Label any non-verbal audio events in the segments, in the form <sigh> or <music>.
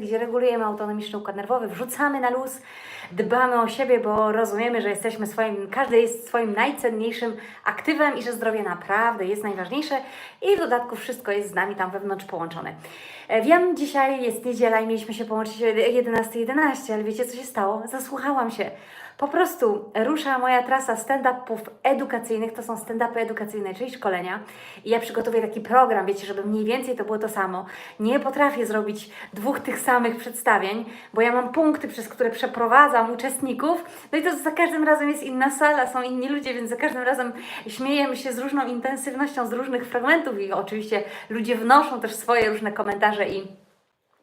gdzie regulujemy autonomiczny układ nerwowy, wrzucamy na luz, dbamy o siebie, bo rozumiemy, że jesteśmy swoim, każdy jest swoim najcenniejszym aktywem i że zdrowie naprawdę jest najważniejsze i w dodatku wszystko jest z nami tam wewnątrz połączone. E, Wiem, dzisiaj jest niedziela i mieliśmy się połączyć o 11.11, 11, ale wiecie co się stało? Zasłuchałam się. Po prostu rusza moja trasa stand-upów edukacyjnych, to są stand-upy edukacyjne, czyli szkolenia. I ja przygotowuję taki program, wiecie, żeby mniej więcej to było to samo. Nie potrafię zrobić dwóch tych samych przedstawień, bo ja mam punkty, przez które przeprowadzam uczestników. No i to za każdym razem jest inna sala, są inni ludzie, więc za każdym razem śmiejemy się z różną intensywnością z różnych fragmentów i oczywiście ludzie wnoszą też swoje różne komentarze i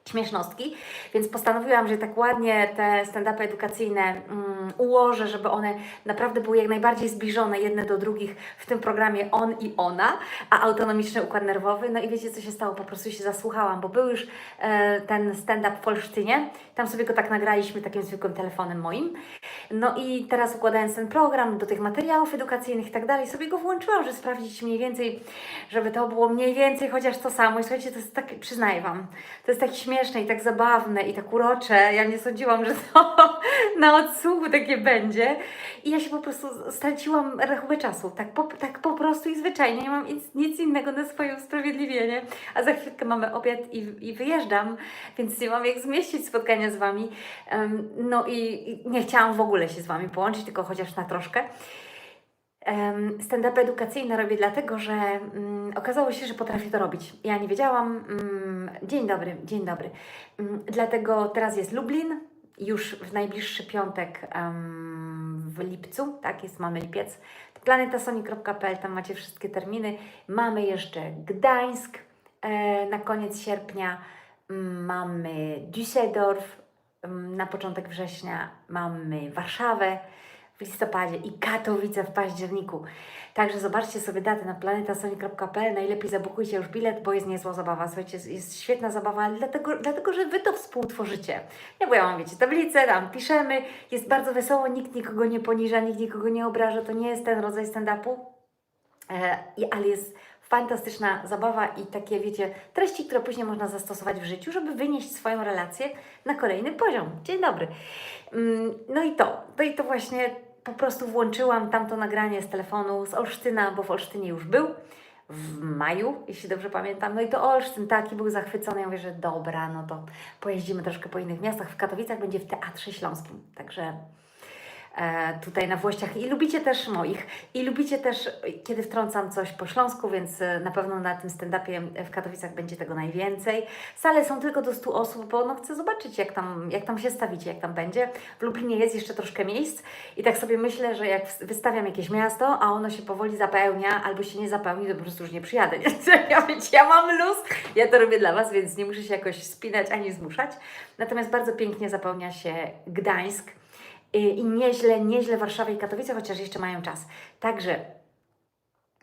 śmiesznostki, więc postanowiłam, że tak ładnie te stand-upy edukacyjne mm, ułożę, żeby one naprawdę były jak najbardziej zbliżone jedne do drugich w tym programie on i ona, a autonomiczny układ nerwowy. No i wiecie, co się stało? Po prostu się zasłuchałam, bo był już e, ten stand-up w Olsztynie, tam sobie go tak nagraliśmy takim zwykłym telefonem moim. No i teraz układając ten program do tych materiałów edukacyjnych i tak dalej, sobie go włączyłam, żeby sprawdzić mniej więcej, żeby to było mniej więcej chociaż to samo. I słuchajcie, to jest tak, przyznaję Wam, to jest tak śmieszne i tak zabawne i tak urocze. Ja nie sądziłam, że to <laughs> na odsłuchu takie będzie. I ja się po prostu straciłam rachubę czasu. Tak po, tak po prostu i zwyczajnie. Nie mam nic, nic innego na swoje usprawiedliwienie. A za chwilkę mamy obiad i, i wyjeżdżam, więc nie mam jak zmieścić spotkania z Wami. Em, no i, i nie chciałam w ogóle się z Wami połączyć, tylko chociaż na troszkę. Stand-up edukacyjne robię dlatego, że mm, okazało się, że potrafię to robić. Ja nie wiedziałam. Mm, dzień dobry, dzień dobry. Mm, dlatego teraz jest Lublin, już w najbliższy piątek em, w lipcu, tak jest, mamy lipiec. planetasonic.pl, tam macie wszystkie terminy. Mamy jeszcze Gdańsk e, na koniec sierpnia, mamy Düsseldorf na początek września, mamy Warszawę w listopadzie i Katowice w październiku. Także zobaczcie sobie datę na planetasonic.pl. Najlepiej zabukujcie już bilet, bo jest niezła zabawa. Słuchajcie, jest- świetna zabawa, ale dlatego, dlatego, że Wy to współtworzycie. Bo ja mam, wiecie, tablicę, tam piszemy, jest bardzo wesoło, nikt nikogo nie poniża, nikt nikogo nie obraża. To nie jest ten rodzaj stand-upu, e, ale jest fantastyczna zabawa i takie, wiecie, treści, które później można zastosować w życiu, żeby wynieść swoją relację na kolejny poziom. Dzień dobry. Mm, No i to, no i to właśnie po prostu włączyłam tamto nagranie z telefonu z Olsztyna, bo w Olsztynie już był w maju, jeśli dobrze pamiętam. No i to Olsztyn taki był zachwycony. Ja mówię, że dobra, no to pojeździmy troszkę po innych miastach. W Katowicach będzie w Teatrze Śląskim, także tutaj na Włościach i lubicie też moich i lubicie też, e, kiedy wtrącam coś po śląsku, więc e, na pewno na tym stand-upie w Katowicach będzie tego najwięcej. Sale są tylko do 100 osób, bo no chcę zobaczyć, jak tam, jak tam się stawicie, jak tam będzie. W Lublinie jest jeszcze troszkę miejsc i tak sobie myślę, że jak wystawiam jakieś miasto, a ono się powoli zapełnia, albo się nie zapełni, to po prostu już nie przyjadę. <laughs> Ja, ja mam luz, ja to robię dla Was, więc nie muszę się jakoś spinać ani zmuszać. Natomiast bardzo pięknie zapełnia się Gdańsk i, i nieźle, nieźle Warszawa i Katowice, chociaż jeszcze mają czas. Także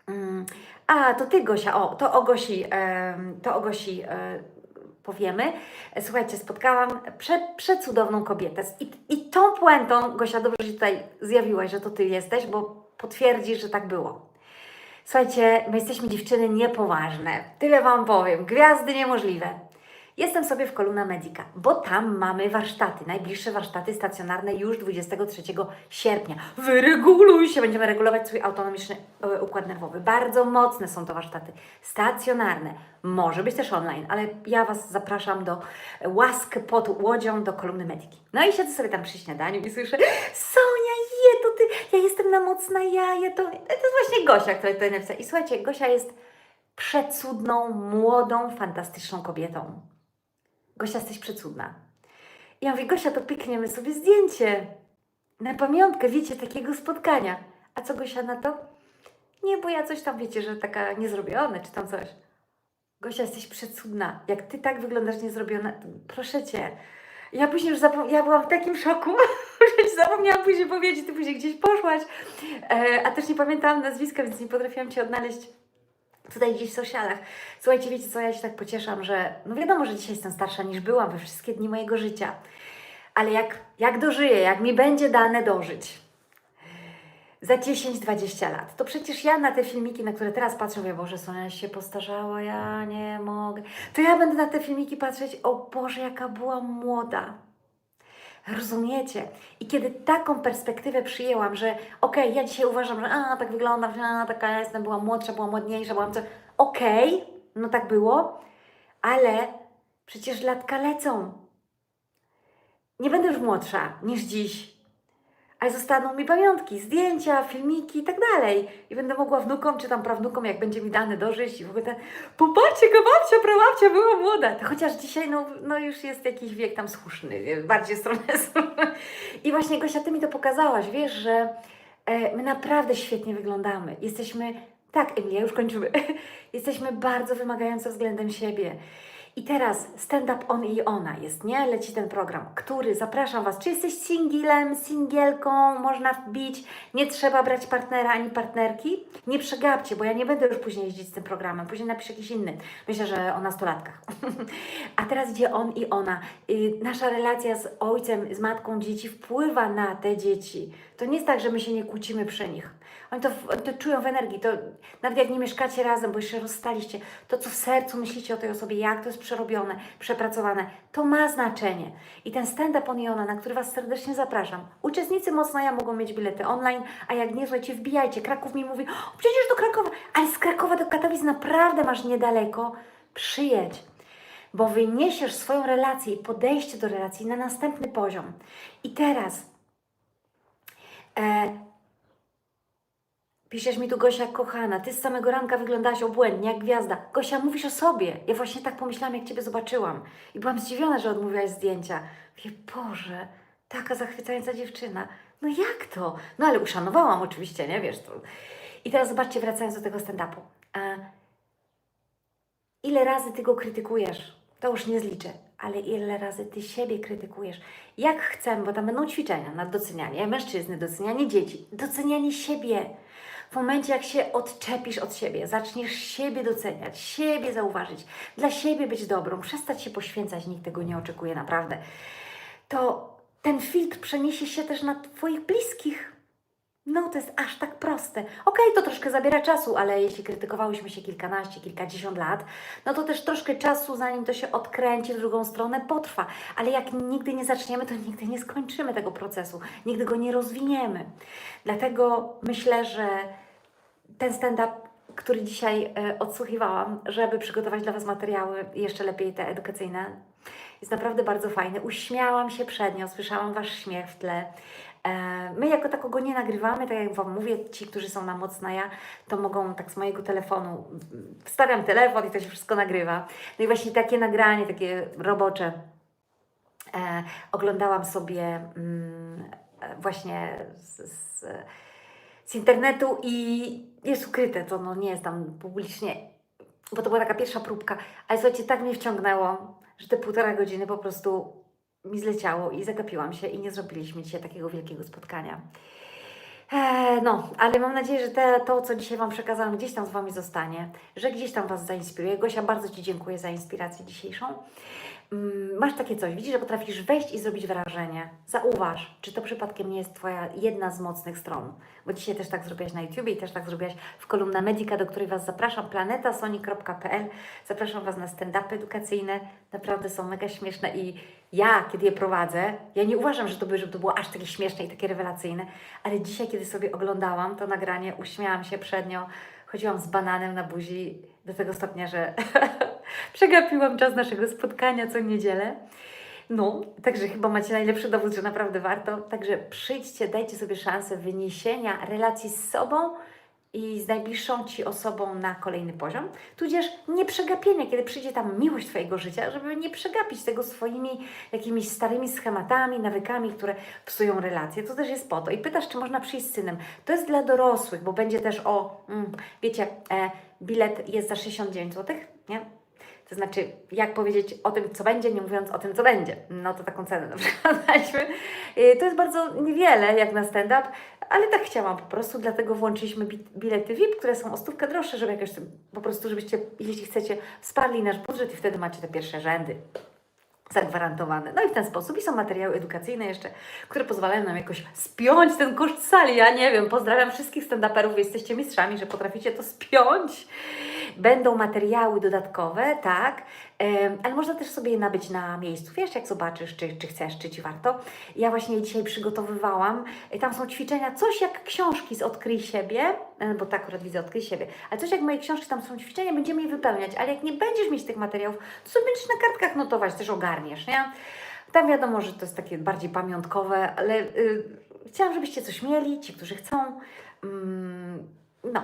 Mm, A, to ty, Gosia, o, to o Gosi, to o Gosi e, powiemy. Słuchajcie, spotkałam prze, przecudowną kobietę I, i tą puentą, Gosia, dobrze, że tutaj zjawiłaś, że to ty jesteś, bo potwierdzisz, że tak było. Słuchajcie, my jesteśmy dziewczyny niepoważne. Tyle Wam powiem. Gwiazdy niemożliwe. Jestem sobie w Kolumna Medica, bo tam mamy warsztaty, najbliższe warsztaty stacjonarne już 23 sierpnia. Wyreguluj się, będziemy regulować swój autonomiczny e, układ nerwowy. Bardzo mocne są to warsztaty stacjonarne. Może być też online, ale ja Was zapraszam do łask pod łodzią do Kolumny Mediki. No i siedzę sobie tam przy śniadaniu i słyszę Sonia, je, to Ty, ja jestem na mocna jaje, to, to jest właśnie Gosia, która tutaj napisała. I słuchajcie, Gosia jest przecudną, młodą, fantastyczną kobietą. Gosia, jesteś przecudna. I ja mówię, Gosia, to pikniemy sobie zdjęcie. Na pamiątkę, wiecie, takiego spotkania. A co Gosia na to? Nie, bo ja coś tam, wiecie, że taka niezrobiona, czy tam coś. Gosia, jesteś przecudna. Jak ty tak wyglądasz niezrobiona, proszę cię. Ja później już zapom- ja byłam w takim szoku, <laughs> że zapomniałam później powiedzieć, ty później gdzieś poszłaś, e, a też nie pamiętałam nazwiska, więc nie potrafiłam Cię odnaleźć tutaj gdzieś w socialach. Słuchajcie, wiecie co, ja się tak pocieszam, że no wiadomo, że dzisiaj jestem starsza niż byłam we wszystkie dni mojego życia, ale jak, jak dożyję, jak mi będzie dane dożyć, za 10-20 lat. To przecież ja na te filmiki, na które teraz patrzę, mówię, Boże, Sonia się postarzała, ja nie mogę. To ja będę na te filmiki patrzeć, o Boże, jaka była młoda. Rozumiecie? I kiedy taką perspektywę przyjęłam, że okej, ja dzisiaj uważam, że a, tak wyglądam, a, taka ja jestem, byłam młodsza, byłam ładniejsza, byłam co... Okej, no tak było, ale przecież latka lecą. Nie będę już młodsza niż dziś, ale zostaną mi pamiątki, zdjęcia, filmiki i tak dalej. I będę mogła wnukom czy tam prawnukom, jak będzie mi dane dożyć i w ogóle ten, popatrzcie, go babcia, prababcia była młoda. To chociaż dzisiaj no, no już jest jakiś wiek tam słuszny, wie, bardziej stronę <laughs> I właśnie Gosia, Ty mi to pokazałaś, wiesz, że e, my naprawdę świetnie wyglądamy. Jesteśmy, tak Emilia, już kończymy, <laughs> jesteśmy bardzo wymagające względem siebie. I teraz stand up on i ona jest, nie? Leci ten program, który zapraszam Was. Czy jesteś singlem, singielką, można wbić, nie trzeba brać partnera ani partnerki. Nie przegapcie, bo ja nie będę już później jeździć z tym programem. Później napiszę jakiś inny. Myślę, że o nastolatkach. <laughs> A teraz idzie on i ona. Y, Nasza relacja z ojcem, z matką dzieci wpływa na te dzieci. To nie jest tak, że my się nie kłócimy przy nich. Oni to, w- to czują w energii. To, nawet jak nie mieszkacie razem, bo jeszcze rozstaliście, to co w sercu myślicie o tej osobie, jak to jest przerobione, przepracowane, to ma znaczenie. I ten stand-up on i ona, na który Was serdecznie zapraszam. Uczestnicy Mocno Ja mogą mieć bilety online, a jak nie, słuchajcie, wbijajcie. Kraków mi mówi, o, przecież do Krakowa, ale z Krakowa do Katowic naprawdę masz niedaleko. Przyjedź bo wyniesiesz swoją relację i podejście do relacji na następny poziom. I teraz e, piszesz mi tu Gosia, kochana, ty z samego ranka wyglądałaś obłędnie, jak gwiazda. Gosia, mówisz o sobie. Ja właśnie tak pomyślałam, jak Ciebie zobaczyłam. I byłam zdziwiona, że odmówiłaś zdjęcia. Mówię, Boże, taka zachwycająca dziewczyna. No jak to? No ale uszanowałam oczywiście, nie? Wiesz, to... I teraz zobaczcie, wracając do tego stand-upu. E, Ile razy ty go krytykujesz? To już nie zliczę, ale ile razy ty siebie krytykujesz? Jak chcemy, bo tam będą ćwiczenia na docenianie mężczyzny, docenianie dzieci, docenianie siebie. W momencie, jak się odczepisz od siebie, zaczniesz siebie doceniać, siebie zauważyć, dla siebie być dobrą, przestać się poświęcać, nikt tego nie oczekuje naprawdę, to ten filtr przeniesie się też na Twoich bliskich. No, to jest aż tak proste. Okej, to troszkę zabiera czasu, ale jeśli krytykowałyśmy się kilkanaście, kilkadziesiąt lat, no to też troszkę czasu, zanim to się odkręci w drugą stronę, potrwa. Ale jak nigdy nie zaczniemy, to nigdy nie skończymy tego procesu, nigdy go nie rozwiniemy. Dlatego myślę, że ten stand-up, który dzisiaj e, odsłuchiwałam, żeby przygotować dla Was materiały jeszcze lepiej te edukacyjne, jest naprawdę bardzo fajny. Uśmiałam się przed nią, słyszałam Wasz śmiech w tle. E, My jako tako go nie nagrywamy, tak jak Wam mówię, ci, którzy są na Mocna Ja, to mogą tak z mojego telefonu, wstawiam telefon i to się wszystko nagrywa. No i właśnie takie nagranie, takie robocze, e, oglądałam sobie mm, e, właśnie z, z, z internetu i jest ukryte, to no nie jest tam publicznie, bo to była taka pierwsza próbka, ale słuchajcie, tak mnie wciągnęło, że te półtora godziny po prostu mi zleciało i zagapiłam się i nie zrobiliśmy dzisiaj takiego wielkiego spotkania. Eee, no, ale mam nadzieję, że te, to, co dzisiaj Wam przekazałam, gdzieś tam z Wami zostanie, że gdzieś tam Was zainspiruje. Gosia, bardzo Ci dziękuję za inspirację dzisiejszą. Mm, Masz takie coś, widzisz, że potrafisz wejść i zrobić wrażenie. Zauważ, czy to przypadkiem nie jest Twoja jedna z mocnych stron. Bo dzisiaj też tak zrobiłaś na YouTubie i też tak zrobiłaś w kolumna Medica, do której Was zapraszam, planetasoni.pl. Zapraszam Was na stand-upy edukacyjne. Naprawdę są mega śmieszne i ja, kiedy je prowadzę, ja nie uważam, że to, by, żeby to było aż takie śmieszne i takie rewelacyjne, ale dzisiaj, kiedy sobie oglądałam to nagranie, uśmiałam się przed nią, chodziłam z bananem na buzi do tego stopnia, że <laughs> przegapiłam czas naszego spotkania co niedzielę. No, także chyba macie najlepszy dowód, że naprawdę warto. Także przyjdźcie, dajcie sobie szansę wyniesienia relacji z sobą i z najbliższą Ci osobą na kolejny poziom, tudzież nie przegapienia, kiedy przyjdzie tam miłość Twojego życia, żeby nie przegapić tego swoimi jakimiś starymi schematami, nawykami, które psują relacje. To też jest po to. I pytasz, czy można przyjść z synem. To jest dla dorosłych, bo będzie też o, mm, wiecie, e, bilet jest za 69 zł, nie? To znaczy, jak powiedzieć o tym, co będzie, nie mówiąc o tym, co będzie. No to taką cenę <laughs> daliśmy. Y, To jest bardzo niewiele, jak na stand-up, ale tak chciałam po prostu, dlatego włączyliśmy bi- bilety VIP, które są o stówkę droższe, żeby jakoś po prostu, żebyście, jeśli chcecie, wsparli nasz budżet i wtedy macie te pierwsze rzędy. zagwarantowane. No i w ten sposób. I są materiały edukacyjne jeszcze, które pozwalają nam jakoś spiąć ten koszt sali. Ja nie wiem, pozdrawiam wszystkich stand-uperów, jesteście mistrzami, że potraficie to spiąć. Będą materiały dodatkowe, tak, ale można też sobie je nabyć na miejscu. Wiesz, jak zobaczysz, czy, czy chcesz, czy Ci warto. Ja właśnie dzisiaj przygotowywałam. I Tam są ćwiczenia, coś jak książki z Odkryj siebie, e, bo tak akurat widzę Odkryj siebie, ale coś jak moje książki, tam są ćwiczenia, będziemy je wypełniać, ale jak nie będziesz mieć tych materiałów, to sobie będziesz na kartkach notować, też ogarniesz, nie? Tam wiadomo, że to jest takie bardziej pamiątkowe, ale y, chciałam, żebyście coś mieli, ci, którzy chcą. Mm, no,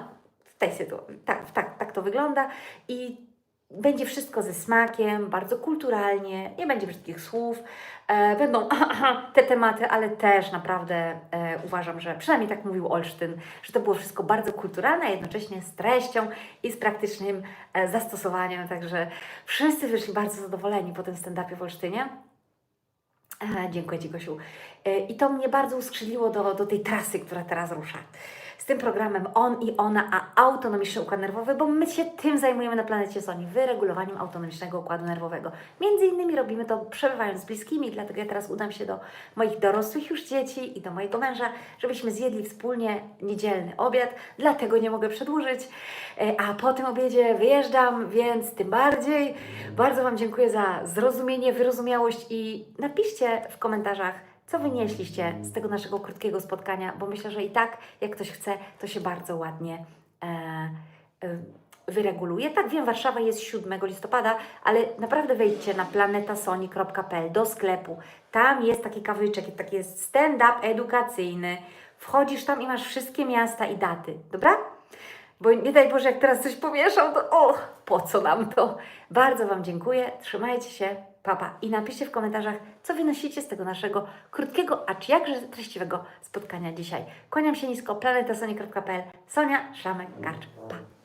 tej sytuacji, tak, tak, tak to wygląda i będzie wszystko ze smakiem, bardzo kulturalnie, nie będzie brzydkich słów, e, będą <laughs> te tematy, ale też naprawdę e, uważam, że przynajmniej tak mówił Olsztyn, że to było wszystko bardzo kulturalne, a jednocześnie z treścią i z praktycznym e, zastosowaniem, także wszyscy wyszli bardzo zadowoleni po tym stand-upie w Olsztynie. E, dziękuję Ci, Gosiu. E, I to mnie bardzo uskrzydliło do, do tej trasy, która teraz rusza. Z tym programem On i Ona, a autonomiczny układ nerwowy, bo my się tym zajmujemy na planecie Soni, wyregulowaniem autonomicznego układu nerwowego. Między innymi robimy to przebywając z bliskimi, dlatego ja teraz udam się do moich dorosłych już dzieci i do mojego męża, żebyśmy zjedli wspólnie niedzielny obiad, dlatego nie mogę przedłużyć. E, A po tym obiedzie wyjeżdżam, więc tym bardziej bardzo Wam dziękuję za zrozumienie, wyrozumiałość i napiszcie w komentarzach, co wynieśliście z tego naszego krótkiego spotkania, bo myślę, że i tak, jak ktoś chce, to się bardzo ładnie e, e, wyreguluje. Tak wiem, Warszawa jest 7 listopada, ale naprawdę wejdźcie na planetasoni.pl do sklepu. Tam jest taki kawyczek, taki jest stand-up edukacyjny. Wchodzisz tam i masz wszystkie miasta i daty, dobra? Bo nie daj Boże, jak teraz coś pomieszam, to och, po co nam to? Bardzo Wam dziękuję, trzymajcie się, papa i napiszcie w komentarzach, co wynosicie z tego naszego krótkiego, acz jakże treściwego spotkania dzisiaj. Kłaniam się nisko, planetasoni.pl, Sonia Szlamek-Karcz, pa!